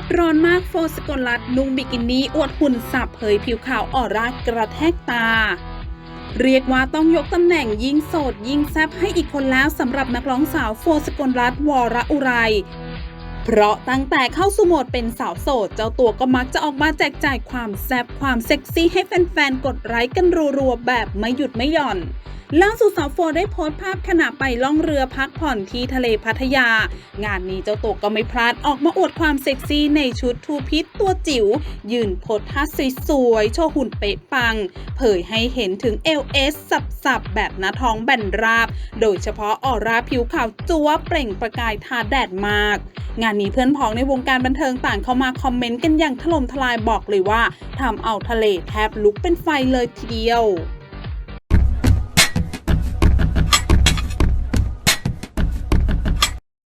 ดร้อนมากโฟสกลรัตน์นุ่งบิกินี่อวดหุ่นสับเผยผิวขาวออร่ากระแทกตา เรียกว่าต้องยกตำแหน่งยิ่งโสดยิ่งแซบให้อีกคนแล้วสำหรับนักร้องสาวโฟสกลรัตวรอุไรเพราะตั้งแต่เข้าสู่โหมดเป็นสาวโสด เจ้าตัวก็มักจะออกมาแจกจ่ายความแซบความเซ็กซี่ให้แฟนๆ กดไลค์กันรัวๆ แบบไม่หยุดไม่หย่อน ล่าสุดสาวโฟได้โพสต์ภาพขณะไปล่องเรือพักผ่อนที่ทะเลพัทยา งานนี้เจ้าตัวก็ไม่พลาดออกมาอวดความเซ็กซี่ในชุดทูพิษตัวจิ๋ว ยืนโพสท่าสวยๆ โชว์หุ่นเป๊ะปัง เผยให้เห็นถึง LS สับๆ แบบหน้าท้องแบนราบ โดยเฉพาะออร่าผิวขาวจัวเปล่งประกายทาแดดมาก งานนี้เพื่อนพ้องในวงการบันเทิงต่างเข้ามาคอมเมนต์กันอย่างถล่มทลายบอกเลยว่าทำเอาทะเลแทบลุกเป็นไฟเลยทีเดียว